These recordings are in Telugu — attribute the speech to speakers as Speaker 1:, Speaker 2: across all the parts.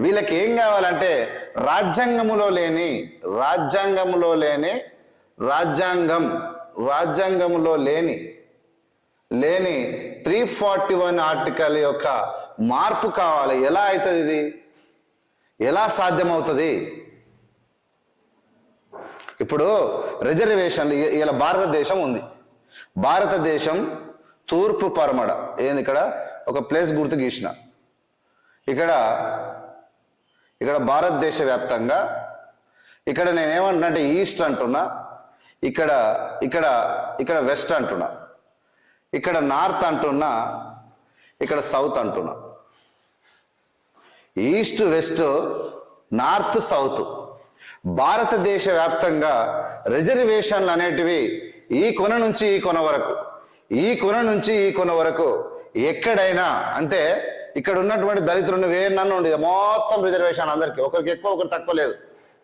Speaker 1: వీళ్ళకి ఏం కావాలంటే రాజ్యాంగములో లేని రాజ్యాంగములో లేని రాజ్యాంగం రాజ్యాంగములో లేని లేని త్రీ ఫార్టీ వన్ ఆర్టికల్ యొక్క మార్పు కావాలి. ఎలా అవుతుంది ఇది? ఎలా సాధ్యమవుతుంది? ఇప్పుడు రిజర్వేషన్లు ఇలా భారతదేశం ఉంది. భారతదేశం తూర్పు పరమడ. ఏంది ఇక్కడ? ఒక ప్లేస్ గుర్తు గీసిన. ఇక్కడ ఇక్కడ భారతదేశ వ్యాప్తంగా ఇక్కడ నేనేమంటున్నా అంటే ఈస్ట్ అంటున్నా ఇక్కడ ఇక్కడ ఇక్కడ వెస్ట్ అంటున్నా ఇక్కడ నార్త్ అంటున్నా ఇక్కడ సౌత్ అంటున్నా. ఈస్ట్ వెస్ట్ నార్త్ సౌత్ భారతదేశ వ్యాప్తంగా రిజర్వేషన్లు అనేటివి ఈ కొన నుంచి ఈ కొన వరకు ఈ కొన నుంచి ఈ కొన వరకు ఎక్కడైనా అంటే ఇక్కడ ఉన్నటువంటి దళితులు నువ్వు ఏ నన్ను ఉండేది. మొత్తం రిజర్వేషన్ అందరికీ. ఒకరికి ఎక్కువ ఒకరు తక్కువ లేదు.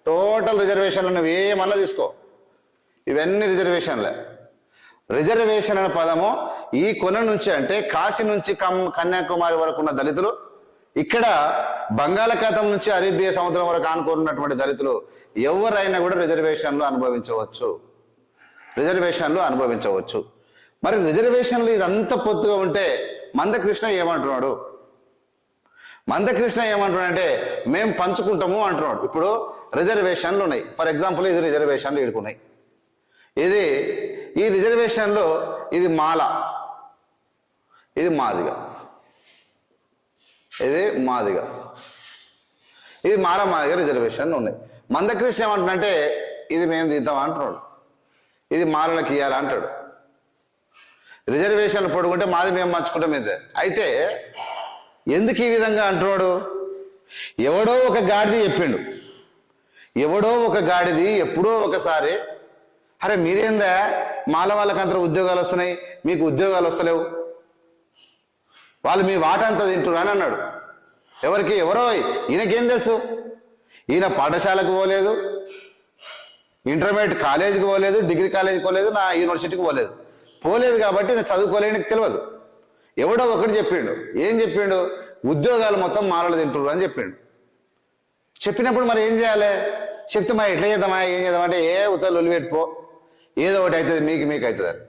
Speaker 1: టోటల్ రిజర్వేషన్లు నువ్వు ఏమన్నా తీసుకో. ఇవన్నీ రిజర్వేషన్లే రిజర్వేషన్ అనే పదము ఈ కొన నుంచి అంటే కాశీ నుంచి కం కన్యాకుమారి వరకు ఉన్న దళితులు ఇక్కడ బంగాళాఖాతం నుంచి అరేబియా సముద్రం వరకు ఆనుకున్నటువంటి దళితులు ఎవరైనా కూడా రిజర్వేషన్లు అనుభవించవచ్చు. రిజర్వేషన్లు అనుభవించవచ్చు. మరి రిజర్వేషన్లు ఇదంతా పొత్తుగా ఉంటే మందకృష్ణ ఏమంటున్నాడు? మందకృష్ణ ఏమంటున్నాడు అంటే మేము పంచుకుంటాము అంటున్నాడు. ఇప్పుడు రిజర్వేషన్లు ఉన్నాయి. ఫర్ ఎగ్జాంపుల్ ఇది రిజర్వేషన్లు ఇడుకున్నాయి ఇది ఈ రిజర్వేషన్లో ఇది మాల. ఇది మాదిగ. ఇది మాదిగ. ఇది మాల మాదిగ రిజర్వేషన్లు ఉన్నాయి. మందకృష్ణ ఏమంటున్నంటే ఇది మేము తీద్దాం అంటున్నాడు. ఇది మాలలకు ఇవ్వాలి అంటాడు. రిజర్వేషన్లు పడుకుంటే మాది మేము మంచుకుంటాం ఇదే. అయితే ఎందుకు ఈ విధంగా అంటున్నాడు? ఎవడో ఒక గాడిది చెప్పిండు. ఎవడో ఒక గాడిది ఎప్పుడో ఒకసారి అరే మీరేందా? మాల వాళ్ళకి అంత ఉద్యోగాలు వస్తున్నాయి మీకు ఉద్యోగాలు వస్తలేవు. వాళ్ళు మీ వాట అంతా తింటున్నారు అని అన్నాడు. ఎవరికి? ఎవరో? ఈయనకేం తెలుసు? ఈయన పాఠశాలకు పోలేదు ఇంటర్మీడియట్ కాలేజీకి పోలేదు డిగ్రీ కాలేజీకి పోలేదు నా యూనివర్సిటీకి పోలేదు. పోలేదు కాబట్టి నేను చదువుకోలేనికి తెలియదు. ఎవడో ఒకటి చెప్పిండు. ఏం చెప్పిండు? ఉద్యోగాలు మొత్తం మాలలు తింటున్నారు అని చెప్పాడు. చెప్పినప్పుడు మరి ఏం చేయాలి? చెప్తే మరి ఎట్లా చేద్దామా? ఏం చేద్దామంటే ఏ ఉత్తర్వులు వదిలిపెట్టుకో ఏదో ఒకటి అవుతుంది మీకు మీకు అవుతుంది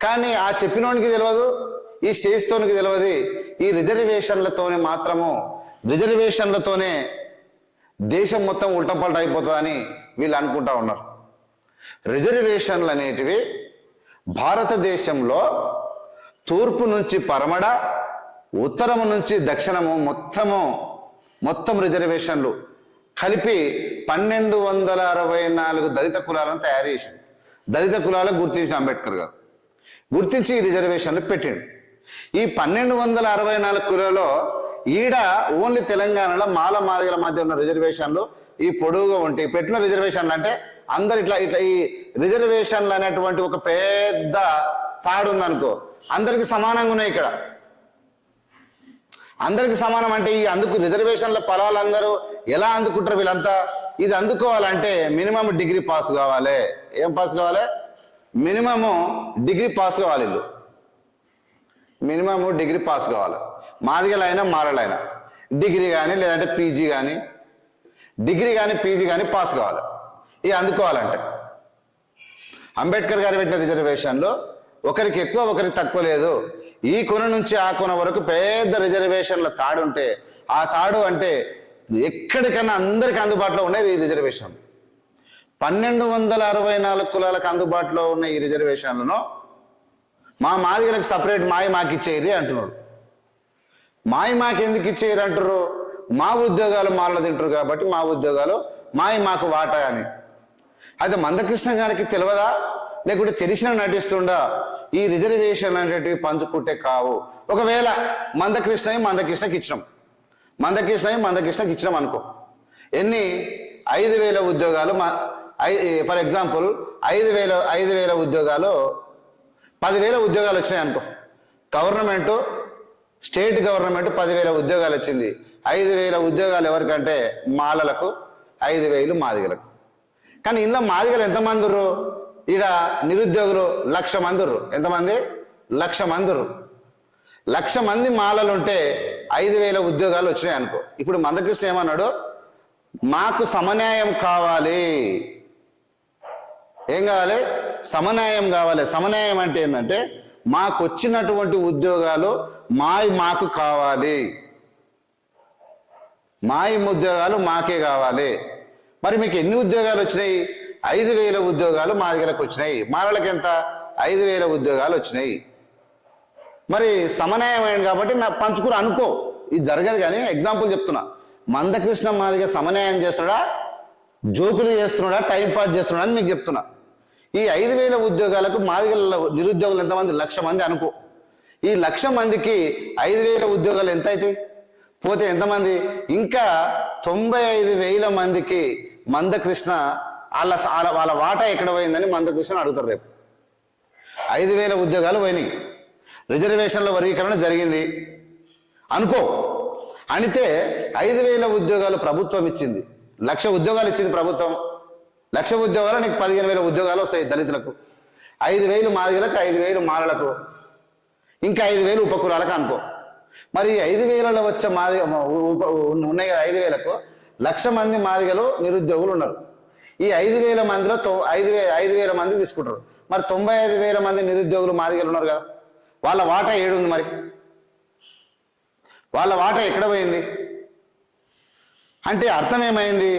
Speaker 1: కానీ ఆ చెప్పినోనికి తెలియదు ఈ చేస్తోనికి తెలియదు ఈ రిజర్వేషన్లతోనే మాత్రము రిజర్వేషన్లతోనే దేశం మొత్తం ఉల్టపల్ట అయిపోతుందని వీళ్ళు అనుకుంటా ఉన్నారు. రిజర్వేషన్లు అనేటివి భారతదేశంలో తూర్పు నుంచి పరమడ ఉత్తరము నుంచి దక్షిణము మొత్తము మొత్తం రిజర్వేషన్లు కలిపి పన్నెండు వందల అరవై నాలుగు దళిత కులాలను తయారు చేసిండు. దళిత కులాలకు గుర్తించిన అంబేద్కర్ గారు. గుర్తించి ఈ రిజర్వేషన్లు పెట్టిండు. ఈ పన్నెండు వందల అరవై నాలుగు కులలో ఈడ ఓన్లీ తెలంగాణలో మాల మాదిగల మధ్య ఉన్న రిజర్వేషన్లు ఈ పొడవుగా ఉంటాయి. పెట్టిన రిజర్వేషన్లు అంటే అందరు ఇట్లా ఇట్లా ఈ రిజర్వేషన్లు అనేటువంటి ఒక పెద్ద తాడు ఉందనుకో అందరికి సమానంగా ఉన్నాయి ఇక్కడ. అందరికి సమానం అంటే ఈ అందుకు రిజర్వేషన్ల ఫలాలు అందరూ ఎలా అందుకుంటారు వీళ్ళంతా? ఇది అందుకోవాలంటే మినిమం డిగ్రీ పాస్ కావాలి. ఏం పాస్ కావాలి? మినిమము డిగ్రీ పాస్ కావాలి వీళ్ళు. మినిమము డిగ్రీ పాస్ కావాలి. మాదిగలైనా మారలైనా. డిగ్రీ కానీ లేదంటే పీజీ కానీ డిగ్రీ కానీ పీజీ కానీ పాస్ కావాలి. ఇవి అందుకోవాలంటే. అంబేద్కర్ గారు పెట్టిన రిజర్వేషన్లో ఒకరికి ఎక్కువ ఒకరికి తక్కువ లేదు. ఈ కొన నుంచి ఆ కొన వరకు పెద్ద రిజర్వేషన్ల తాడు ఉంటే ఆ తాడు అంటే ఎక్కడికైనా అందరికి అందుబాటులో ఉన్నాయి ఈ రిజర్వేషన్. పన్నెండు వందల అరవై నాలుగు కులాలకు అందుబాటులో ఉన్న ఈ రిజర్వేషన్లను మా మాదిగలకు సపరేట్ మాయ మాకు ఇచ్చేది అంటున్నాడు. మాయ మాకు ఎందుకు ఇచ్చేయరు అంటారు మా ఉద్యోగాలు మాలో తింటారు కాబట్టి మా ఉద్యోగాలు మాయ మాకు వాటా అని. అయితే మందకృష్ణ గారికి తెలియదా? లేకుంటే తెలిసిన నటిస్తుండా? ఈ రిజర్వేషన్ అనేటివి పంచుకుంటే కావు. ఒకవేళ మందకృష్ణ మందకృష్ణకి ఇచ్చినాం. మందకృష్ణవి మందకృష్ణకి ఇచ్చినాం అనుకో. ఎన్ని? ఐదు వేల ఉద్యోగాలు ఫర్ ఎగ్జాంపుల్ ఐదు వేల ఐదు వేల ఉద్యోగాలు పదివేల ఉద్యోగాలు వచ్చినాయి అనుకో. గవర్నమెంట్ స్టేట్ గవర్నమెంట్ పదివేల ఉద్యోగాలు వచ్చింది ఐదు వేల ఉద్యోగాలు ఎవరికంటే మాలలకు ఐదు వేలు మాదిగలకు. కానీ ఇంట్లో మాదిగలు ఎంతమంది ఉర్రు? ఈడ నిరుద్యోగులు లక్ష మందురు ఎంతమంది? లక్ష మందురు లక్ష మంది మాలలు ఉంటే ఐదు వేల ఉద్యోగాలు వచ్చినాయి అనుకో. ఇప్పుడు మందకృష్ణ ఏమన్నాడు? మాకు సమన్యాయం కావాలి. ఏం కావాలి? సమన్యాయం కావాలి. సమన్యాయం అంటే ఏంటంటే మాకు వచ్చినటువంటి ఉద్యోగాలు మాయి మాకు కావాలి. మాయి ఉద్యోగాలు మాకే కావాలి. మరి మీకు ఎన్ని ఉద్యోగాలు వచ్చినాయి? ఐదు వేల ఉద్యోగాలు మా దగ్గరకు వచ్చినాయి. మా వాళ్ళకి ఎంత? ఐదు వేల ఉద్యోగాలు వచ్చినాయి. మరి సమన్యాయం కాబట్టి నా పంచుకుని అనుకో. ఇది జరగదు కానీ ఎగ్జాంపుల్ చెప్తున్నా. మందకృష్ణ మాదిగా సమన్యాయం చేస్తున్నాడా? జోకులు చేస్తున్నాడా? టైం పాస్ చేస్తున్నాడా అని మీకు చెప్తున్నా. ఈ ఐదు వేల ఉద్యోగాలకు మాదిగల నిరుద్యోగులు ఎంతమంది? లక్ష మంది అనుకో. ఈ లక్ష మందికి ఐదు వేల ఉద్యోగాలు ఎంత అవుతాయి పోతే ఎంతమంది? ఇంకా తొంభై ఐదు వేల మందికి మందకృష్ణ వాళ్ళ వాళ్ళ- వాళ్ళ వాటా ఎక్కడ పోయిందని మందకృష్ణ అడుగుతారు రేపు. ఐదు వేల ఉద్యోగాలు పోయినాయి. రిజర్వేషన్ల వర్గీకరణ జరిగింది. అనుకో అనితే ఐదు వేల ఉద్యోగాలు ప్రభుత్వం ఇచ్చింది. లక్ష ఉద్యోగాలు ఇచ్చింది ప్రభుత్వం. లక్ష ఉద్యోగాలు నీకు పదిహేను వేల ఉద్యోగాలు వస్తాయి దళితులకు. ఐదు వేలు మాదిగలకు ఐదు వేలు మాలలకు. ఇంకా ఐదు వేలు ఉపకులాలకు అనుకో. మరి ఐదు వేలలో వచ్చే మాది ఉన్నాయి కదా ఐదు వేలకు. లక్ష మంది మాదిగలు నిరుద్యోగులు ఉన్నారు. ఈ ఐదు వేల మందిలో తొ ఐదు వే ఐదు వేల మంది తీసుకుంటారు. మరి తొంభై ఐదు వేల మంది నిరుద్యోగులు మాదిగలు ఉన్నారు కదా. వాళ్ళ వాటా ఏడుంది మరి? వాళ్ళ వాటా ఎక్కడ పోయింది? అంటే అర్థం ఏమైంది?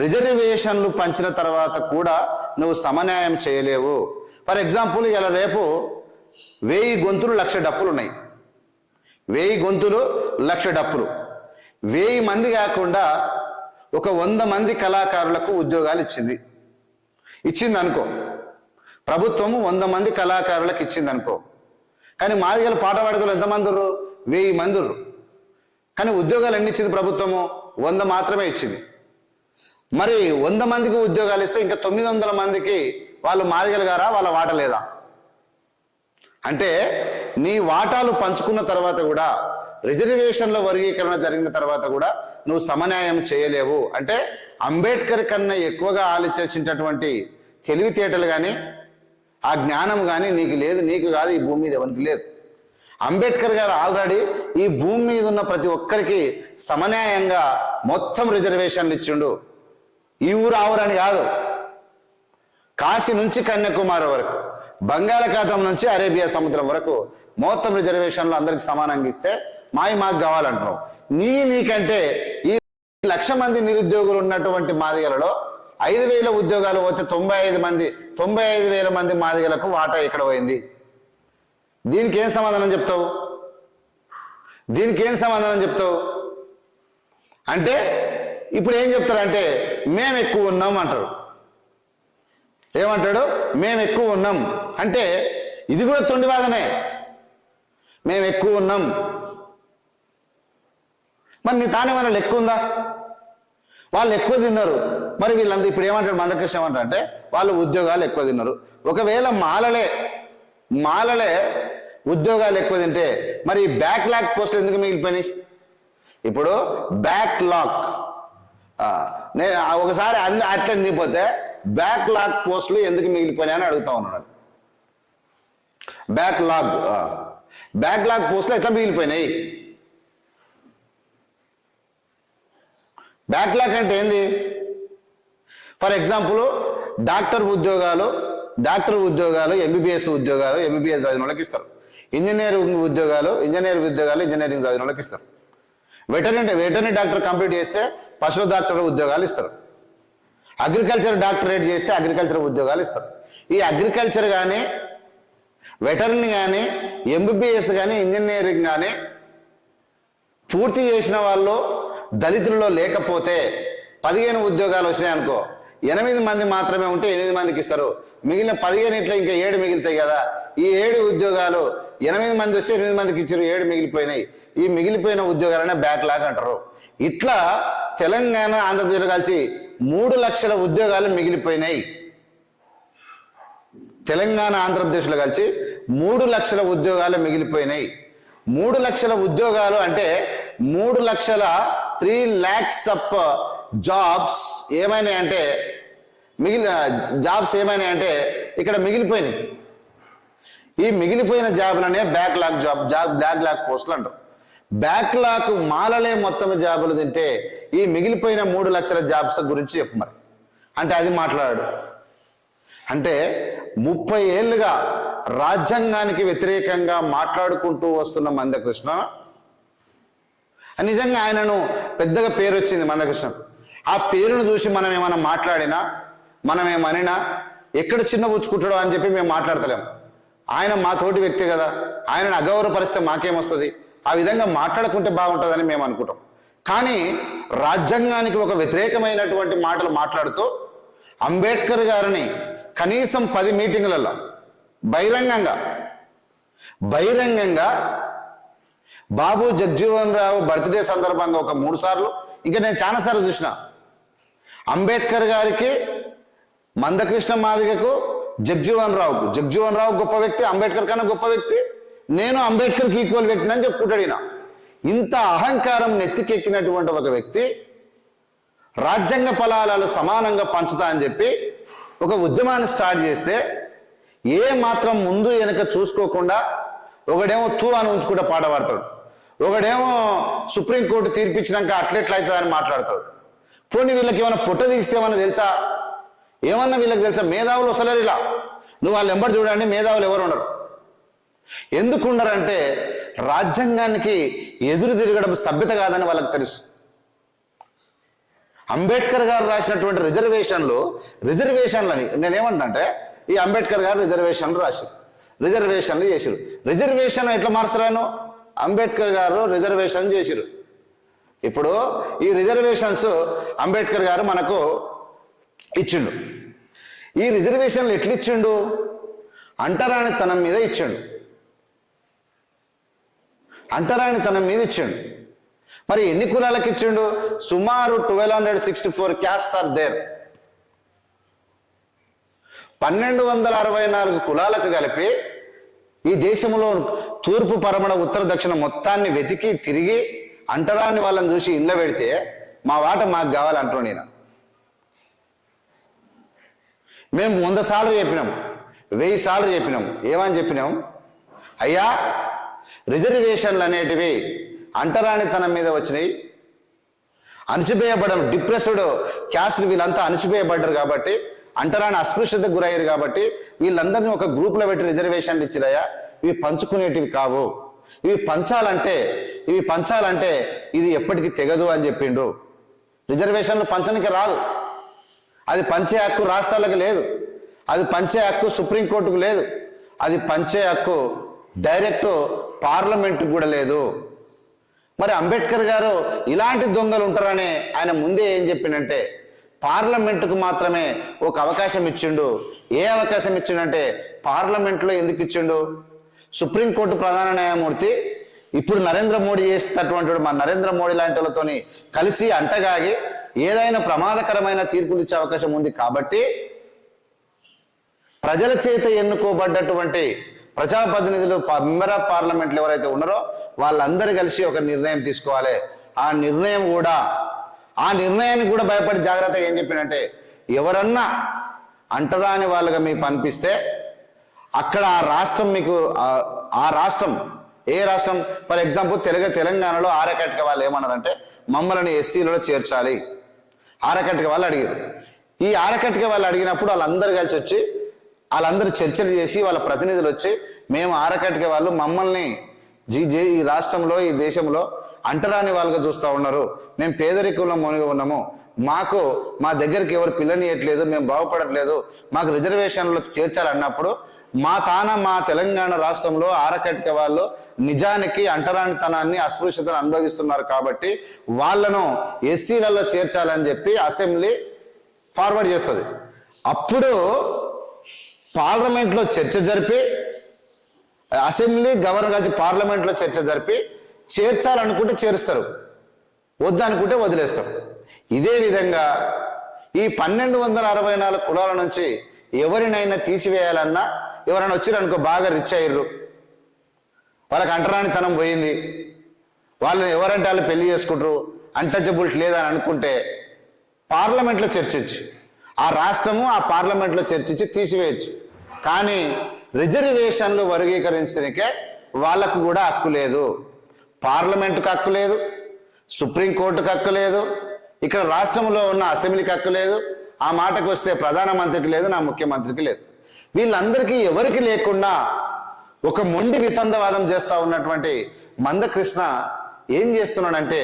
Speaker 1: రిజర్వేషన్లు పంచిన తర్వాత కూడా నువ్వు సమన్యాయం చేయలేవు. ఫర్ ఎగ్జాంపుల్ ఇలా రేపు వెయ్యి గొంతులు లక్ష డప్పులు ఉన్నాయి. వెయ్యి గొంతులు లక్ష డప్పులు. వెయ్యి మంది కాకుండా ఒక వంద మంది కళాకారులకు ఉద్యోగాలు ఇచ్చింది. ఇచ్చింది అనుకో ప్రభుత్వము వంద మంది కళాకారులకు ఇచ్చింది అనుకో కానీ మాదిగల పాట పాడేవాళ్ళు ఎంతమంది వెయ్యి మంది కానీ ఉద్యోగాలు ఎన్ని ఇచ్చింది ప్రభుత్వము? వంద మాత్రమే ఇచ్చింది. మరి వంద మందికి ఉద్యోగాలు ఇస్తే ఇంకా తొమ్మిది వందల మందికి వాళ్ళు మాదిగలు గారా? వాళ్ళ వాట లేదా? అంటే నీ వాటాలు పంచుకున్న తర్వాత కూడా రిజర్వేషన్ల వర్గీకరణ జరిగిన తర్వాత కూడా నువ్వు సమన్యాయం చేయలేవు. అంటే అంబేద్కర్ కన్నా ఎక్కువగా ఆలోచించేటటువంటి తెలివితేటలు కానీ ఆ జ్ఞానం కానీ నీకు లేదు. నీకు కాదు ఈ భూమి మీద ఎవరికి లేదు. అంబేద్కర్ గారు ఆల్రెడీ ఈ భూమి మీద ఉన్న ప్రతి ఒక్కరికి సమన్యాయంగా మొత్తం రిజర్వేషన్లు ఇచ్చిండు. ఈ ఊరు ఆవురని కాదు. కాశీ నుంచి కన్యాకుమారి వరకు బంగాళాఖాతం నుంచి అరేబియా సముద్రం వరకు మొత్తం రిజర్వేషన్లు అందరికి సమానంగా ఇస్తే మాయి మాకు కావాలంటున్నావు. నీ నీకంటే ఈ లక్ష మంది నిరుద్యోగులు ఉన్నటువంటి మాదిగలలో ఐదు వేల ఉద్యోగాలు పోతే తొంభై ఐదు మంది తొంభై ఐదు వేల మంది మాదిగలకు వాటా ఇక్కడ పోయింది. దీనికి ఏం సమాధానం చెప్తావు? దీనికి ఏం సమాధానం చెప్తావు? అంటే ఇప్పుడు ఏం చెప్తారంటే మేము ఎక్కువ ఉన్నాం అంటారు. ఏమంటాడు? మేము ఎక్కువ ఉన్నాం. అంటే ఇది కూడా తొండివాదనే మేము ఎక్కువ ఉన్నాం. మరి నీ తానేమైనా లెక్క ఉందా? వాళ్ళు ఎక్కువ తిన్నారు. మరి వీళ్ళంతా ఇప్పుడు ఏమంటారు? మందకృష్ణ ఏమంటారు అంటే వాళ్ళు ఉద్యోగాలు ఎక్కువ తిన్నారు. ఒకవేళ మాలలే మాలలే ఉద్యోగాలు ఎక్కువ తింటే మరి బ్యాక్ లాక్ పోస్టులు ఎందుకు మిగిలిపోయినాయి? ఇప్పుడు బ్యాక్ లాక్ నేను ఒకసారి అంద అట్లా నిండిపోతే బ్యాక్ లాక్ పోస్టులు ఎందుకు మిగిలిపోయినాయి అని అడుగుతా ఉన్నాడు బ్యాక్ లాగ్ బ్యాక్ లాగ్ పోస్టులు ఎట్లా మిగిలిపోయినాయి? బ్యాక్లాగ్ అంటే ఏంది? ఫర్ ఎగ్జాంపుల్ డాక్టర్ ఉద్యోగాలు డాక్టర్ ఉద్యోగాలు ఎంబీబీఎస్ ఉద్యోగాలు ఎంబీబీఎస్ చదివిన వాళ్ళకి ఇస్తారు. ఇంజనీరింగ్ ఉద్యోగాలు ఇంజనీరింగ్ ఉద్యోగాలు ఇంజనీరింగ్ చదివిన వాళ్ళకి ఇస్తారు. వెటర్నరీ వెటర్నరీ డాక్టర్ కంప్లీట్ చేస్తే పశువు డాక్టర్ ఉద్యోగాలు ఇస్తారు. అగ్రికల్చర్ డాక్టరేట్ చేస్తే అగ్రికల్చర్ ఉద్యోగాలు ఇస్తారు. ఈ అగ్రికల్చర్ కానీ వెటర్నరీ కానీ ఎంబీబీఎస్ కానీ ఇంజనీరింగ్ కానీ పూర్తి చేసిన వాళ్ళు దళితుల్లో లేకపోతే పదిహేను ఉద్యోగాలు వచ్చినాయి అనుకో ఎనిమిది మంది మాత్రమే ఉంటే ఎనిమిది మందికి ఇస్తారు. మిగిలిన పదిహేను ఇట్లా ఇంకా ఏడు మిగులుతాయి కదా. ఈ ఏడు ఉద్యోగాలు ఎనిమిది మంది వస్తే ఎనిమిది మందికి ఇచ్చారు ఏడు మిగిలిపోయినాయి. ఈ మిగిలిపోయిన ఉద్యోగాలనే బ్యాక్లాగ్ అంటారు. ఇట్లా తెలంగాణ ఆంధ్రప్రదేశ్ కలిసి మూడు లక్షల ఉద్యోగాలు మిగిలిపోయినాయి. తెలంగాణ ఆంధ్రప్రదేశ్లో కలిసి మూడు లక్షల ఉద్యోగాలు మిగిలిపోయినాయి. మూడు లక్షల ఉద్యోగాలు అంటే మూడు లక్షల త్రీ ల్యాక్స్ అప్ జాబ్స్ ఏమైనాయి అంటే మిగిలిన జాబ్స్ ఏమైనాయి అంటే ఇక్కడ మిగిలిపోయినాయి. ఈ మిగిలిపోయిన జాబులనే backlog job job backlog పోస్టులు అంటారు. బ్యాక్లాక్ మాలలే మొత్తం జాబులు తింటే ఈ మిగిలిపోయిన మూడు లక్షల జాబ్స్ గురించి చెప్పు మరి. అంటే అది మాట్లాడాడు అంటే ముప్పై ఏళ్ళుగా రాజ్యాంగానికి వ్యతిరేకంగా మాట్లాడుకుంటూ వస్తున్న మందకృష్ణ నిజంగా ఆయనను పెద్దగా పేరు వచ్చింది మందకృష్ణ. ఆ పేరును చూసి మనం ఏమైనా మాట్లాడినా మనం ఏమనినా ఎక్కడ చిన్న పుచ్చుకుంటాడో అని చెప్పి మేము మాట్లాడతలేం. ఆయన మా తోటి వ్యక్తి కదా ఆయనను అగౌరవపరిస్తే మాకేమొస్తుంది? ఆ విధంగా మాట్లాడుకుంటే బాగుంటుందని మేము అనుకుంటాం. కానీ రాజ్యాంగానికి ఒక వ్యతిరేకమైనటువంటి మాటలు మాట్లాడుతూ అంబేద్కర్ గారిని కనీసం పది మీటింగులలో బహిరంగంగా బహిరంగంగా బాబు జగ్జీవన్ రావు బర్త్డే సందర్భంగా ఒక మూడు సార్లు. ఇంకా నేను చాలాసార్లు చూసిన. అంబేద్కర్ గారికి మందకృష్ణ మాదిగకు జగ్జీవన్ రావుకు జగ్జీవన్ రావు గొప్ప వ్యక్తి అంబేద్కర్ కన్నా గొప్ప వ్యక్తి. నేను అంబేద్కర్కి ఈక్వల్ వ్యక్తిని అని చెప్పుకుంటాడు ఈయన ఇంత అహంకారం నెత్తికెక్కినటువంటి ఒక వ్యక్తి రాజ్యాంగ ఫలాలు సమానంగా పంచుతా అని చెప్పి ఒక ఉద్యమాన్ని స్టార్ట్ చేస్తే ఏ మాత్రం ముందు వెనక చూసుకోకుండా ఒకడేమో తూ అని ఉంచుకుంటే పాట పాడతాడు. ఒకడేమో సుప్రీంకోర్టు తీర్పిచ్చినాక అట్లెట్లా అవుతుందని మాట్లాడతాడు. పోనీ వీళ్ళకి ఏమైనా పుట్ట తీస్తేమన్నా తెలుసా? ఏమన్నా వీళ్ళకి తెలుసా? మేధావులు వస్తలేరు ఇలా. నువ్వు వాళ్ళు ఎంబడి చూడండి మేధావులు ఎవరు ఉండరు. ఎందుకు ఉండరంటే రాజ్యాంగానికి ఎదురు తిరగడం సభ్యత కాదని వాళ్ళకి తెలుసు. అంబేద్కర్ గారు రాసినటువంటి రిజర్వేషన్లు రిజర్వేషన్లని అంటే ఈ అంబేద్కర్ గారు రిజర్వేషన్లు రాశారు. రిజర్వేషన్లు చేసిరు రిజర్వేషన్ ఎట్లా మార్చరాను అంబేద్కర్ గారు రిజర్వేషన్ చేసిరు ఇప్పుడు ఈ రిజర్వేషన్స్ అంబేద్కర్ గారు మనకు ఇచ్చిండు. ఈ రిజర్వేషన్లు ఎట్లా ఇచ్చిండు అంటరానితనం మీద ఇచ్చిండు. అంటరానితనం మీద ఇచ్చిండు. మరి ఎన్ని కులాలకు ఇచ్చిండు? సుమారు twelve hundred sixty four caste are there పన్నెండు వందల అరవై నాలుగు కులాలకు కలిపి ఈ దేశంలో తూర్పు పరమణ ఉత్తర దక్షిణ మొత్తాన్ని వెతికి తిరిగి అంటరాని వాళ్ళని చూసి ఇండ్ల పెడితే మా వాట మాకు కావాలంటున్నాను నేను మేము వంద సార్లు చెప్పినాం వెయ్యి సార్లు చెప్పినాం ఏమని చెప్పినాం? అయ్యా రిజర్వేషన్లు అనేటివి అంటరానితనం మీద వచ్చినాయి. అణచివేయబడడం డిప్రెస్డ్ క్యాస్ట్లు వీళ్ళంతా అణచివేయబడ్డారు కాబట్టి అంటరాని అస్పృశ్యతకు గురయ్యారు కాబట్టి వీళ్ళందరినీ ఒక గ్రూప్లో పెట్టి రిజర్వేషన్లు ఇచ్చిరాయా ఇవి పంచుకునేటివి కావు. ఇవి పంచాలంటే ఇవి పంచాలంటే ఇది ఎప్పటికీ తెగదు అని చెప్పిండు రిజర్వేషన్లు పంచనికి రాదు. అది పంచే హక్కు రాష్ట్రాలకు లేదు. అది పంచే హక్కు సుప్రీంకోర్టుకు లేదు. అది పంచే హక్కు డైరెక్ట్ పార్లమెంట్కి కూడా లేదు. మరి అంబేద్కర్ గారు ఇలాంటి దొంగలు ఉంటారని ఆయన ముందే ఏం చెప్పిండంటే పార్లమెంటుకు మాత్రమే ఒక అవకాశం ఇచ్చిండు. ఏ అవకాశం ఇచ్చిండంటే పార్లమెంట్లో ఎందుకు ఇచ్చిండు? సుప్రీంకోర్టు ప్రధాన న్యాయమూర్తి ఇప్పుడు నరేంద్ర మోడీ చేసేటటువంటి మా నరేంద్ర మోడీ లాంటి వాళ్ళతోని కలిసి అంటగాగి ఏదైనా ప్రమాదకరమైన తీర్పులు ఇచ్చే అవకాశం ఉంది కాబట్టి ప్రజల చేత ఎన్నుకోబడ్డటువంటి ప్రజాప్రతినిధులు మెంబర్ ఆఫ్ పార్లమెంట్లు ఎవరైతే ఉన్నారో వాళ్ళందరూ కలిసి ఒక నిర్ణయం తీసుకోవాలి. ఆ నిర్ణయం కూడా ఆ నిర్ణయానికి కూడా భయపడి జాగ్రత్తగా ఏం చెప్పినంటే ఎవరన్నా అంటరాని వాళ్ళుగా మీకు అనిపిస్తే అక్కడ ఆ రాష్ట్రం మీకు ఆ- రాష్ట్రం ఏ రాష్ట్రం? ఫర్ ఎగ్జాంపుల్ తెలుగు తెలంగాణలో ఆరకట్క వాళ్ళు ఏమన్నారంటే మమ్మల్ని ఎస్సీలలో చేర్చాలి. ఆరకట్క వాళ్ళు అడిగారు. ఈ ఆరకట్క వాళ్ళు అడిగినప్పుడు వాళ్ళందరూ కలిసి వచ్చి వాళ్ళందరూ చర్చలు చేసి వాళ్ళ ప్రతినిధులు వచ్చి మేము ఆరకట్క వాళ్ళు మమ్మల్ని జీ జే ఈ రాష్ట్రంలో ఈ దేశంలో అంటరాని వాళ్ళుగా చూస్తూ ఉన్నారు. మేము పేదరికంలో మునిగి ఉన్నాము. మాకు మా దగ్గరికి ఎవరు పిల్లనియట్లేదు మేము బాగుపడట్లేదు మాకు రిజర్వేషన్లో చేర్చాలన్నప్పుడు మా తాన మా తెలంగాణ రాష్ట్రంలో ఆరకట్క వాళ్ళు నిజానికి అంటరానితనాన్ని అస్పృశ్యతను అనుభవిస్తున్నారు కాబట్టి వాళ్ళను ఎస్సీలలో చేర్చాలని చెప్పి అసెంబ్లీ ఫార్వర్డ్ చేస్తుంది. అప్పుడు పార్లమెంట్లో చర్చ జరిపి అసెంబ్లీ గవర్నర్ కలిసి పార్లమెంట్లో చర్చ జరిపి చేర్చాలనుకుంటే చేరుస్తారు. వద్దనుకుంటే వదిలేస్తారు. ఇదే విధంగా ఈ పన్నెండు వందల అరవై నాలుగు కులాల నుంచి ఎవరినైనా తీసివేయాలన్నా ఎవరైనా వచ్చిరనుకో బాగా రిచ్ అయ్యారు వాళ్ళకి అంటరానితనం పోయింది. వాళ్ళని ఎవరంటే వాళ్ళు పెళ్ళి చేసుకుంటారు అన్టచబుల్ట్ లేదని అనుకుంటే పార్లమెంట్లో చర్చించు. ఆ రాష్ట్రము ఆ పార్లమెంట్లో చర్చించి తీసివేయచ్చు. కానీ రిజర్వేషన్లు వర్గీకరించడానికే వాళ్ళకు కూడా హక్కు లేదు. పార్లమెంటుకు హక్కు లేదు సుప్రీంకోర్టుకు హక్కు లేదు ఇక్కడ రాష్ట్రంలో ఉన్న అసెంబ్లీకి హక్కు లేదు ఆ మాటకు వస్తే ప్రధానమంత్రికి లేదు నా ముఖ్యమంత్రికి లేదు. వీళ్ళందరికీ ఎవరికి లేకుండా ఒక మొండి వితందవాదం చేస్తూ ఉన్నటువంటి మందకృష్ణ ఏం చేస్తున్నాడంటే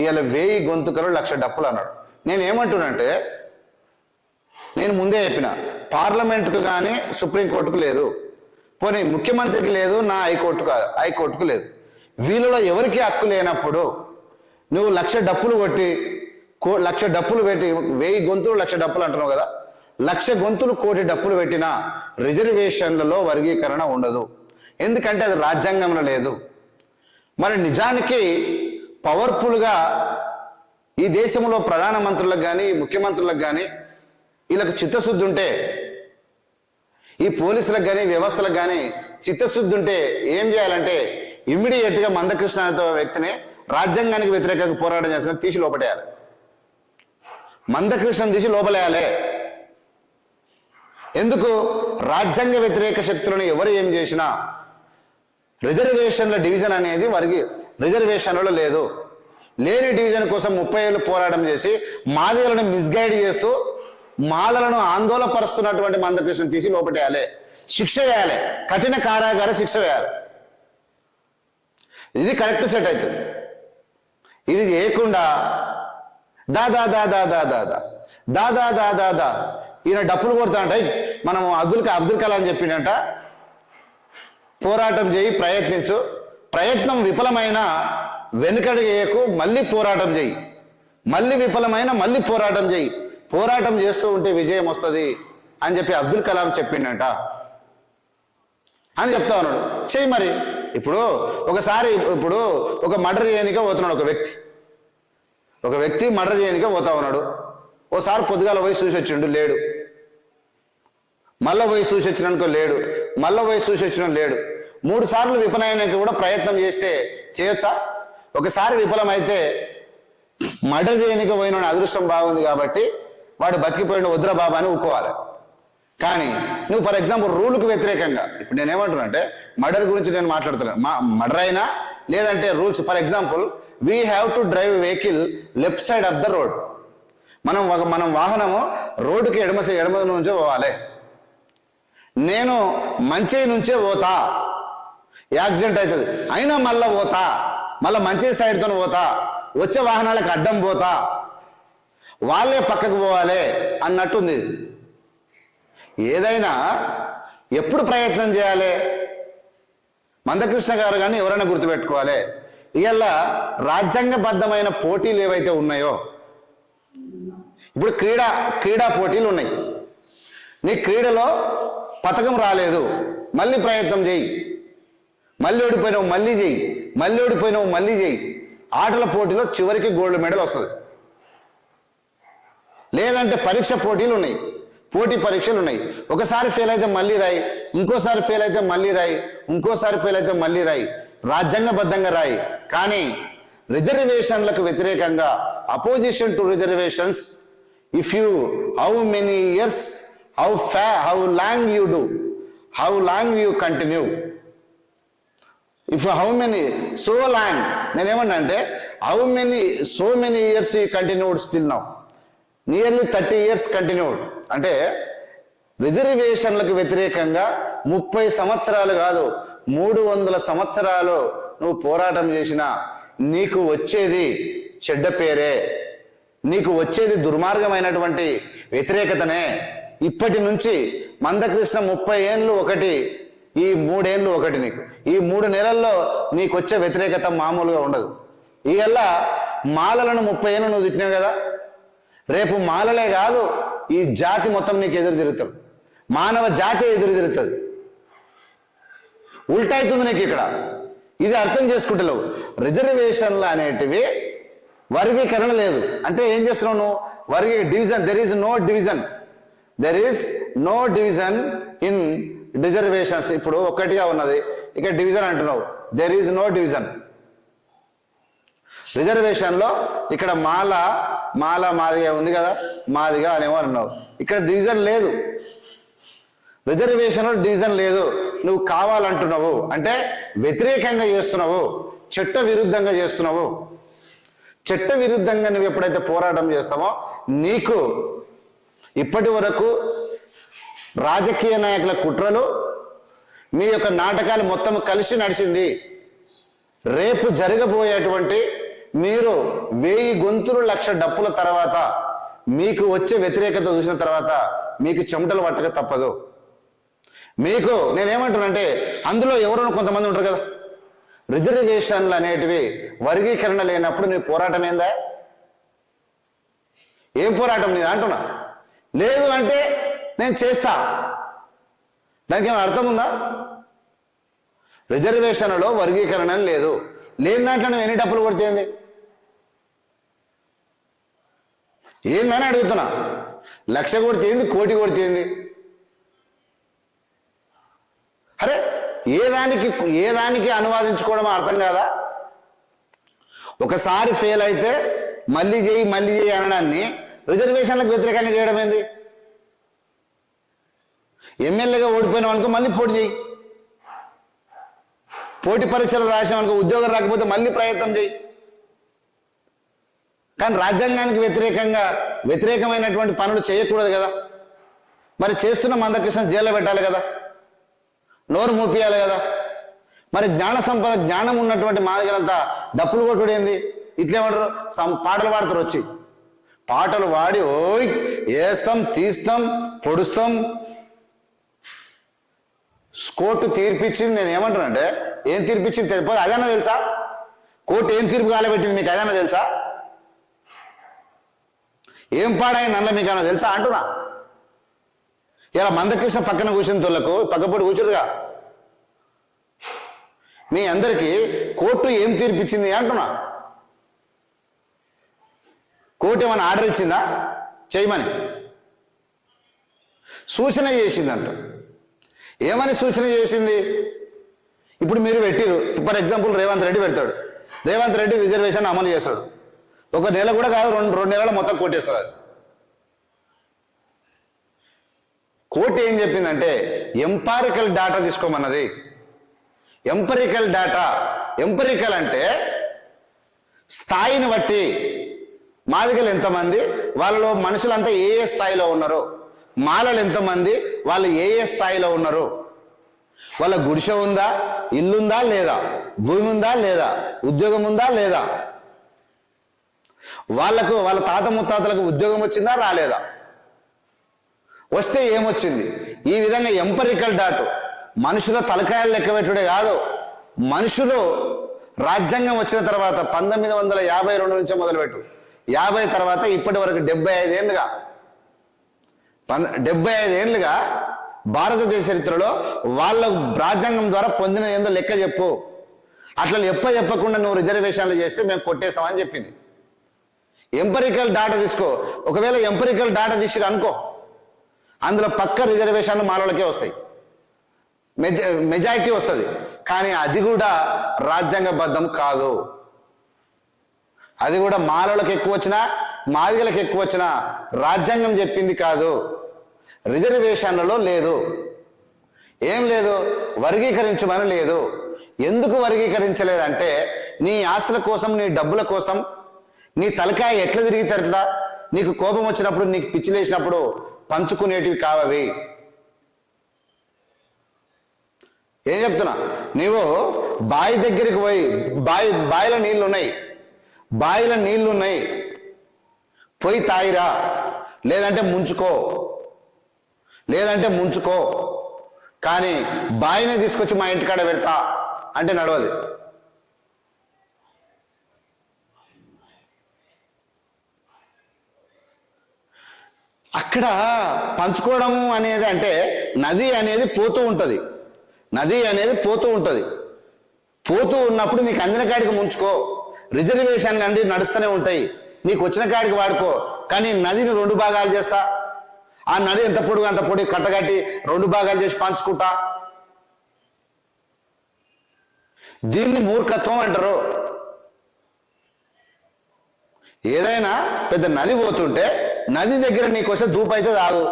Speaker 1: ఇవాళ వేయి గొంతుకలు లక్ష డప్పులు అన్నాడు. నేను ఏమంటున్నానంటే నేను ముందే చెప్పిన పార్లమెంటుకు కానీ సుప్రీంకోర్టుకు లేదు. పోనీ ముఖ్యమంత్రికి లేదు నా హైకోర్టుకు హైకోర్టుకు లేదు. వీళ్ళలో ఎవరికి హక్కు లేనప్పుడు నువ్వు లక్ష డప్పులు కొట్టి కో లక్ష డప్పులు పెట్టి వెయ్యి గొంతులు లక్ష డప్పులు అంటున్నావు కదా? లక్ష గొంతులు కోటి డప్పులు పెట్టిన రిజర్వేషన్లలో వర్గీకరణ ఉండదు. ఎందుకంటే అది రాజ్యాంగంలో లేదు. మరి నిజానికి పవర్ఫుల్గా ఈ దేశంలో ప్రధానమంత్రులకు కానీ ముఖ్యమంత్రులకు కానీ వీళ్ళకు చిత్తశుద్ధి ఉంటే ఈ పోలీసులకు కానీ వ్యవస్థలకు కానీ చిత్తశుద్ధి ఉంటే ఏం చేయాలంటే ఇమ్మీడియట్గా మందకృష్ణ అనే వ్యక్తిని రాజ్యాంగానికి వ్యతిరేకంగా పోరాటం చేసుకుని తీసి లోపటేయాలి. మందకృష్ణను తీసి లోపలేయాలి. ఎందుకు? రాజ్యాంగ వ్యతిరేక శక్తులను ఎవరు ఏం చేసినా రిజర్వేషన్ల డివిజన్ అనేది వారికి రిజర్వేషన్లలో లేదు. లేని డివిజన్ కోసం ముప్పై ఏళ్ళు పోరాటం చేసి మాదిగలను మిస్గైడ్ చేస్తూ మాలలను ఆందోళనపరుస్తున్నటువంటి మందకృష్ణ తీసి లోపటేయాలి. శిక్ష వేయాలి. కఠిన కారాగార శిక్ష వేయాలి. ఇది కరెక్ట్ సెట్ అవుతుంది. ఇది చేయకుండా దా దా దా దా దా దా దా. దా దా దా దా దా. ఈయన డప్పులు కొడతాంట మనం అబ్దుల్ క- అబ్దుల్ కలాం చెప్పిండట. పోరాటం చేయి ప్రయత్నించు. ప్రయత్నం విఫలమైన వెనుకడు చేయకు మళ్ళీ పోరాటం చేయి. మళ్ళీ విఫలమైన మళ్ళీ పోరాటం చేయి. పోరాటం చేస్తూ ఉంటే విజయం వస్తుంది అని చెప్పి అబ్దుల్ కలాం చెప్పిండట. అని చెప్తా ఉన్నాడు. చెయ్యి మరి. ఇప్పుడు ఒకసారి ఇప్పుడు ఒక మర్డర్ చేయనికే పోతున్నాడు ఒక వ్యక్తి. ఒక వ్యక్తి మర్డర్ చేయనికే పోతా ఉన్నాడు. ఓసారి పొద్దుగాల పోయి చూసి వచ్చిండు లేడు. మళ్ళీ పోయి చూసి వచ్చినానుకో లేడు. మళ్ళీ పోయి చూసి వచ్చిన లేడు. మూడు సార్లు విఫలమైనకి కూడా ప్రయత్నం చేస్తే చేయొచ్చా? ఒకసారి విఫలమైతే మర్డర్ చేయనికి పోయిన అదృష్టం బాగుంది కాబట్టి వాడు బతికిపోయిన వద్ర బాబా అని ఒప్పుకోవాలి కానీ నువ్వు ఫర్ ఎగ్జాంపుల్ రూల్కి వ్యతిరేకంగా ఇప్పుడు నేను ఏమంటున్నా అంటే మర్డర్ గురించి నేను మాట్లాడుతున్నాను మా మర్డర్ అయినా లేదంటే rules for example we have to drive vehicle left side of the road మనం ఒక మనం వాహనము రోడ్డుకి ఎడమ ఎడమ నుంచే పోవాలి. నేను మంచి నుంచే పోతా. యాక్సిడెంట్ అవుతుంది. అయినా మళ్ళా పోతా. మళ్ళీ మంచి సైడ్తో పోతా. వచ్చే వాహనాలకు అడ్డం పోతా. వాళ్ళే పక్కకు పోవాలి అన్నట్టుంది. ఇది. ఏదైనా ఎప్పుడు ప్రయత్నం చేయాలి? మందకృష్ణ గారు కానీ ఎవరైనా గుర్తుపెట్టుకోవాలి. ఇవాళ రాజ్యాంగబద్ధమైన పోటీలు ఏవైతే ఉన్నాయో ఇప్పుడు క్రీడా క్రీడా పోటీలు ఉన్నాయి. నీ క్రీడలో పథకం రాలేదు మళ్ళీ ప్రయత్నం చేయి. మళ్ళీ ఓడిపోయినావు మళ్ళీ చేయి. మళ్ళీ ఓడిపోయినావు మళ్ళీ చేయి. ఆటల పోటీలో చివరికి గోల్డ్ మెడల్ వస్తుంది. లేదంటే పరీక్ష పోటీలు ఉన్నాయి. పోటీ పరీక్షలు ఉన్నాయి. ఒకసారి ఫెయిల్ అయితే మళ్ళీ రాయి ఇంకోసారి ఫెయిల్ అయితే మళ్ళీ రాయి ఇంకోసారి ఫెయిల్ అయితే మళ్ళీ రాయి. రాజ్యాంగబద్ధంగా రాయి. కానీ రిజర్వేషన్లకు వ్యతిరేకంగా opposition to reservations if you how many years how far how long you do how long you continue if how many so long నేనేమన్నా అంటే how many so many years you continued still now nearly thirty years continued అంటే రిజర్వేషన్లకు వ్యతిరేకంగా ముప్పై సంవత్సరాలు కాదు మూడు వందల సంవత్సరాలు నువ్వు పోరాటం చేసినా నీకు వచ్చేది చెడ్డ పేరే. నీకు వచ్చేది దుర్మార్గమైనటువంటి వ్యతిరేకతనే. ఇప్పటి నుంచి మందకృష్ణ ముప్పై ఏండ్లు ఒకటి ఈ మూడేండ్లు ఒకటి నీకు. ఈ మూడు నెలల్లో నీకు వచ్చే వ్యతిరేకత మామూలుగా ఉండదు. ఇవల్ల మాలలను ముప్పై ఏళ్ళు నువ్వు తిట్టినావు కదా? రేపు మాలలే కాదు ఈ జాతి మొత్తం నీకు ఎదురు తిరుగుతారు మానవ జాతి ఎదురు తిరుగుతుంది. ఉల్టైతుంది నీకు ఇక్కడ. ఇది అర్థం చేసుకుంటలేవు. రిజర్వేషన్లు అనేటివి వర్గీకరణ లేదు. అంటే ఏం చేస్తున్నావు నువ్వు? వర్గీ division there is no division there is no division in reservations ఇప్పుడు ఒక్కటిగా ఉన్నది. ఇక డివిజన్ అంటున్నావు. దెర్ ఈజ్ నో డివిజన్ రిజర్వేషన్లో ఇక్కడ మాల మాల మాదిగా ఉంది కదా మాదిగా అనేమో అన్నావు ఇక్కడ డివిజన్ లేదు. రిజర్వేషన్లో డివిజన్ లేదు. నువ్వు కావాలంటున్నావు. అంటే వ్యతిరేకంగా చేస్తున్నావు. చట్ట విరుద్ధంగా చేస్తున్నావు. చట్ట విరుద్ధంగా నువ్వు ఎప్పుడైతే పోరాటం చేస్తావో నీకు ఇప్పటి వరకు రాజకీయ నాయకుల కుట్రలు మీ యొక్క నాటకాలు మొత్తం కలిసి నడిచింది. రేపు జరగబోయేటువంటి మీరు వెయ్యి గొంతులు లక్ష డప్పుల తర్వాత మీకు వచ్చే వ్యతిరేకత చూసిన తర్వాత మీకు చెమటలు పట్టక తప్పదు. మీకు నేనేమంటానంటే అందులో ఎవరైనా కొంతమంది ఉంటారు కదా. రిజర్వేషన్లు అనేటివి వర్గీకరణ లేనప్పుడు నీ పోరాటం ఏందా? ఏం పోరాటం నీది అంటున్నా? లేదు అంటే నేను చేస్తా. దానికి ఏమైనా అర్థం ఉందా? రిజర్వేషన్లో వర్గీకరణ అని లేదు. లేని దాంట్లో నువ్వు ఎన్ని డబ్బులు కొడితేంది ఏందని అడుగుతున్నా. లక్ష కొడితేంది కోటి కొడితేంది? అరే ఏ దానికి ఏ దానికి అనువాదించుకోవడం అర్థం కాదా? ఒకసారి ఫెయిల్ అయితే మళ్ళీ చేయి మళ్ళీ చేయి అనడాన్ని రిజర్వేషన్లకు వ్యతిరేకంగా చేయడం ఏంది? ఎమ్మెల్యేగా ఓడిపోయినాం అనుకో మళ్ళీ పోటీ చేయి. పోటీ పరీక్షలు రాసాం అనుకో ఉద్యోగం రాకపోతే మళ్ళీ ప్రయత్నం చేయి. కానీ రాజ్యాంగానికి వ్యతిరేకంగా వ్యతిరేకమైనటువంటి పనులు చేయకూడదు కదా. మరి చేస్తున్న మందకృష్ణ జైల్లో పెట్టాలి కదా. నోరు మూపియాలి కదా. మరి జ్ఞాన సంపద జ్ఞానం ఉన్నటువంటి మాదిగలంతా డప్పులు కొట్టుడు ఏంది? ఇట్లేమంటారు సం పాటలు పాడతారు వచ్చి. పాటలు పాడి ఓయ్ వేస్తాం తీస్తాం పొడుస్తాం. కోర్టు తీర్పిచ్చింది నేను ఏమంటానంటే ఏం తీర్పిచ్చింది తెలియదు అదేనా తెలుసా? కోర్టు ఏం తీర్పు కాలబెట్టింది మీకు? అదేనా తెలుసా? ఏం పాడైంది అందులో మీకు ఏమైనా తెలుసా? అంటున్నా. ఇలా మందకృష్ణ పక్కన కూర్చుని తోళ్ళకు పక్కపొడి కూర్చురుగా మీ అందరికీ కోర్టు ఏం తీర్పిచ్చింది అంటున్నా. కోర్టు ఏమైనా ఆర్డర్ ఇచ్చిందా? చేయమని. సూచన చేసిందంట. ఏమని సూచన చేసింది? ఇప్పుడు మీరు పెట్టిరు ఫర్ ఎగ్జాంపుల్ రేవంత్ రెడ్డి పెడతాడు. రేవంత్ రెడ్డి రిజర్వేషన్ అమలు చేస్తాడు. ఒక నెల కూడా కాదు రెండు రెండు నెలలు మొత్తం కొట్టేస్తారు అది. కోర్టు ఏం చెప్పిందంటే ఎంపారికల్ డేటా తీసుకోమన్నది. ఎంపరికల్ డేటా ఎంపరికల్ అంటే స్థాయిని బట్టి మాదిగలు ఎంతమంది వాళ్ళలో మనుషులంతా ఏ ఏ స్థాయిలో ఉన్నారు మాలలు ఎంతమంది వాళ్ళు ఏ ఏ స్థాయిలో ఉన్నారు వాళ్ళ గుడిసె ఉందా ఇల్లుందా లేదా భూమి ఉందా లేదా ఉద్యోగం ఉందా లేదా వాళ్ళకు వాళ్ళ తాత ముత్తాతలకు ఉద్యోగం వచ్చిందా రాలేదా? వస్తే ఏమొచ్చింది? ఈ విధంగా ఎంపరికల్ డాటు మనుషుల తలకాయలు లెక్క పెట్టుడే కాదు. మనుషులు రాజ్యాంగం వచ్చిన తర్వాత పంతొమ్మిది వందల యాభై రెండు నుంచి మొదలుపెట్టు. యాభై తర్వాత ఇప్పటి వరకు డెబ్బై ఐదేళ్ళుగా పంద డెబ్బై ఐదేళ్ళుగా భారతదేశ చరిత్రలో వాళ్ళ రాజ్యాంగం ద్వారా పొందిన ఏందో లెక్క చెప్పు. అట్లా ఎప్ప చెప్పకుండా నువ్వు రిజర్వేషన్లు చేస్తే మేము కొట్టేస్తామని చెప్పింది. ఎంపరికల్ డాటా తీసుకో. ఒకవేళ ఎంపరికల్ డాటా తీసిరు అనుకో అందులో పక్క రిజర్వేషన్లు మాలోళ్ళకే వస్తాయి. మెజ మెజారిటీ వస్తుంది. కానీ అది కూడా రాజ్యాంగబద్ధం కాదు. అది కూడా మాలోళ్ళకి ఎక్కువ వచ్చినా మాదిగలకు ఎక్కువ వచ్చినా రాజ్యాంగం చెప్పింది కాదు. రిజర్వేషన్లలో లేదు. ఏం లేదు? వర్గీకరించమని లేదు. ఎందుకు వర్గీకరించలేదంటే నీ ఆశల కోసం నీ డబ్బుల కోసం నీ తలకాయ ఎట్లా తిరిగితేట్లా నీకు కోపం వచ్చినప్పుడు నీకు పిచ్చిలేసినప్పుడు పంచుకునేటివి కావవి. ఏం చెప్తున్నా? నీవు బావి దగ్గరికి పోయి బావి బావిలో నీళ్ళు ఉన్నాయి బావిలో నీళ్ళు ఉన్నాయి పోయి తాగిరా. లేదంటే ముంచుకో. లేదంటే ముంచుకో. కానీ బావిని తీసుకొచ్చి మా ఇంటికాడ పెడతా. అంటే నడవదు. అక్కడ పంచుకోవడము అనేది అంటే నది అనేది పోతూ ఉంటుంది. నది అనేది పోతూ ఉంటుంది. పోతూ ఉన్నప్పుడు నీకు అందిన కాడికి ముంచుకో. రిజర్వేషన్లు అన్నీ నడుస్తూనే ఉంటాయి. నీకు వచ్చిన కాడికి వాడుకో. కానీ నదిని రెండు భాగాలు చేస్తా. ఆ నది ఎంత పొడుగు అంత పొడి కట్టగట్టి రెండు భాగాలు చేసి పంచుకుంటా. దీన్ని మూర్ఖత్వం అంటారు. ఏదైనా పెద్ద నది పోతుంటే నది దగ్గర నీకోసం ధూపు అయితే తాగు.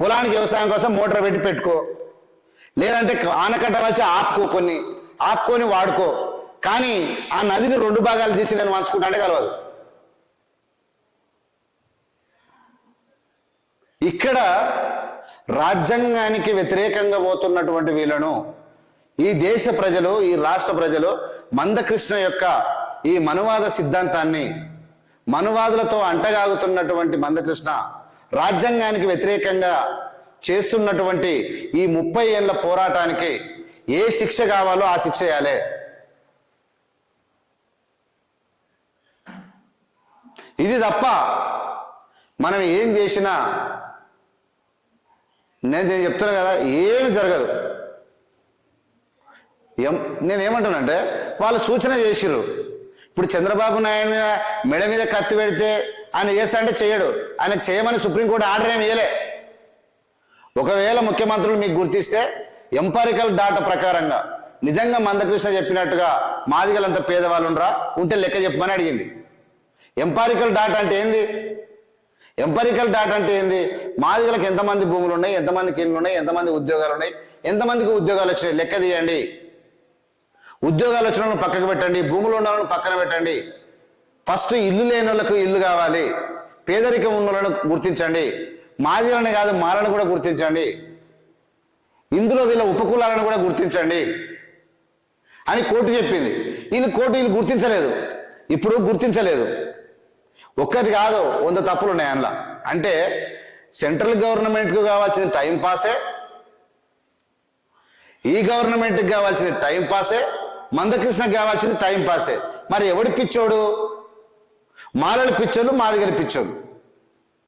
Speaker 1: పొలానికి వ్యవసాయం కోసం మోటార్ పెట్టి పెట్టుకో. లేదంటే ఆనకట్ట వచ్చి ఆపుకో కొన్ని. ఆపుకొని వాడుకో. కానీ ఆ నదిని రెండు భాగాలు తీసి నేను వంచుకుంటా అంటే కలవదు. ఇక్కడ రాజ్యాంగానికి వ్యతిరేకంగా పోతున్నటువంటి వీళ్ళను ఈ దేశ ప్రజలు ఈ రాష్ట్ర ప్రజలు మందకృష్ణ యొక్క ఈ మనువాద సిద్ధాంతాన్ని మనువాదులతో అంటగాగుతున్నటువంటి మందకృష్ణ రాజ్యాంగానికి వ్యతిరేకంగా చేస్తున్నటువంటి ఈ ముప్పై ఏళ్ళ పోరాటానికి ఏ శిక్ష కావాలో ఆ శిక్ష వేయాలి. ఇది తప్ప మనం ఏం చేసినా నేను నేను చెప్తున్నా కదా ఏమి జరగదు. ఏం నేను ఏమంటానంటే వాళ్ళు సూచన చేసిర్రు. ఇప్పుడు చంద్రబాబు నాయుడు మీద మెడ మీద కత్తి పెడితే ఆయన చేస్తాడంటే చేయడు. ఆయన చేయమని సుప్రీంకోర్టు ఆర్డర్ ఏమి ఇయ్యలే. ఒకవేళ ముఖ్యమంత్రులు మీకు గుర్తిస్తే ఎంపారికల్ డాటా ప్రకారంగా నిజంగా మందకృష్ణ చెప్పినట్టుగా మాదిగలంత పేదవాళ్ళుండ్రా ఉంటే లెక్క చెప్పమని అడిగింది. ఎంపారికల్ డాటా అంటే ఏంది? ఎంపరికల్ డాటా అంటే ఏంది? మాదిగలకు ఎంతమంది భూములు ఉన్నాయి? ఎంతమందికి కిండ్లు ఉన్నాయి? ఎంతమంది ఉద్యోగాలు ఉన్నాయి? ఎంతమందికి ఉద్యోగాలు వచ్చినాయి? లెక్క తీయండి. ఉద్యోగాలు వచ్చిన పక్కకు పెట్టండి భూములు ఉన్న వాళ్ళని పక్కన పెట్టండి. ఫస్ట్ ఇల్లు లేని వాళ్ళకు ఇల్లు కావాలి. పేదరికం ఉన్న వాళ్ళను గుర్తించండి. మాదిగలని కాదు మాలను కూడా గుర్తించండి. ఇందులో వీళ్ళ ఉపకులాలను కూడా గుర్తించండి. అని కోర్టు చెప్పింది. వీళ్ళు కోర్టు వీళ్ళు గుర్తించలేదు. ఇప్పుడు గుర్తించలేదు. ఒక్కటి కాదు వంద తప్పులు ఉన్నాయి అందులో. అంటే సెంట్రల్ గవర్నమెంట్కు కావాల్సిన టైం పాసే. ఈ గవర్నమెంట్కి కావాల్సింది టైం పాసే. మందకృష్ణకి కావాల్సింది టైం పాసే. మరి ఎవడి పిచ్చోడు? మాలలు పిచ్చోళ్ళు మాదిగల పిచ్చోళ్ళు.